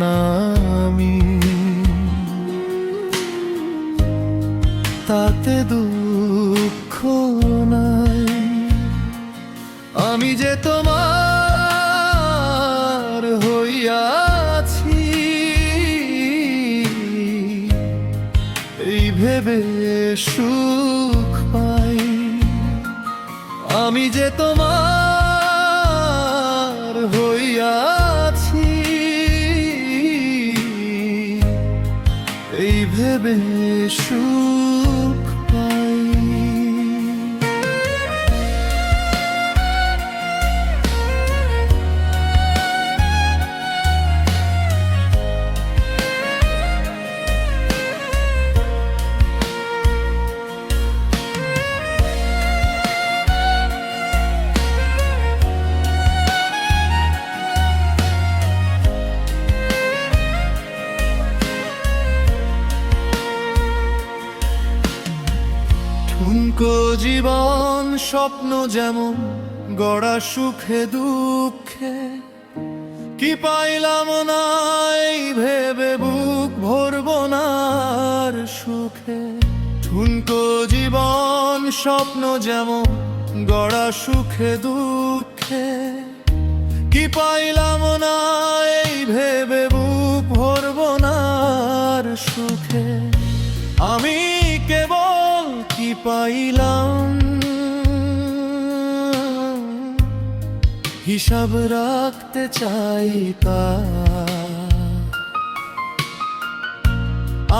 না আমি। তাতে দুঃখ নাই। আমি যে তোমার হইয়াছি, এই ভেবে সুখ পাই। আমি যে তোমার জীবন স্বপ্ন যেমন গড়া সুখে, দুঃখে, কি পাইলাম নাই ভেবে বুক ভরব না সুখে। ঠুনকো জীবন স্বপ্ন যেমন গড়া সুখে, দুঃখে, কি পাইলাম না এই ভেবে বুক ভরব না আর সুখে। আমি কেবল কি পাইলাম হিসাব রাখতে চাই তা।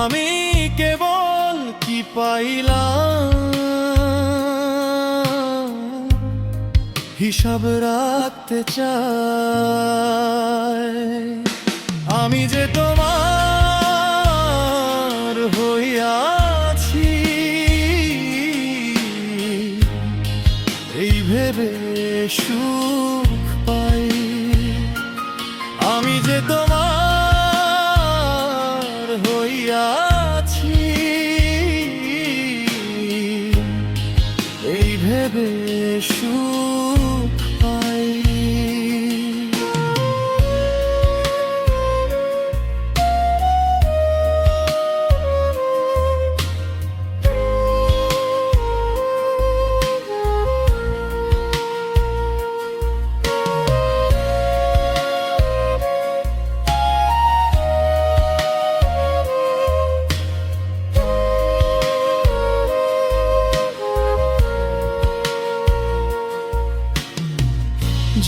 আমি কেবল কি পাইলাম? হিসাব রাখতে চাই। আমি যে তোমার হইয়াছি এই ভেবে সুখ আমি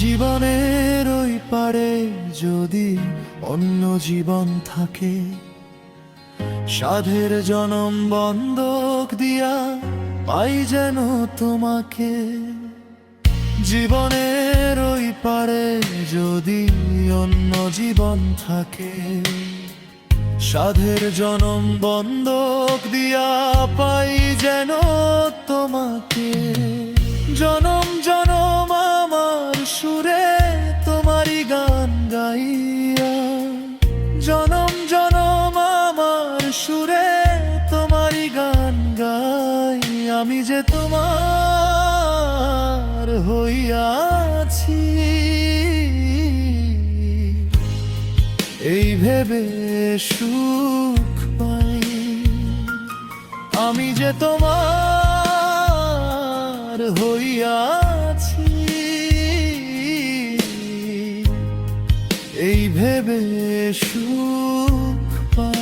জীবনের ওই পারে যদি অন্য জীবন থাকে, সাধের জনম বন্ধক দিয়া পাই যেন তোমাকে। জীবনের ওই পারে যদি অন্য জীবন থাকে, সাধের জনম বন্ধক দিয়া পাই যেন তোমাকে। সুরে তোমারই গান গাই, আমি যে তোমার হইয়াছি। এই ভেবে সুখ পাই, আমি যে তোমার হইয়াছি। এই ভেবে সুখ পাই।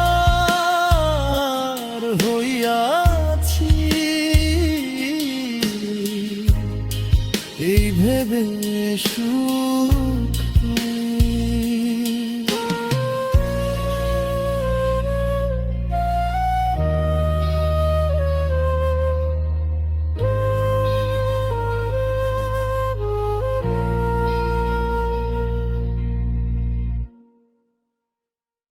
এই ভেবে সুখ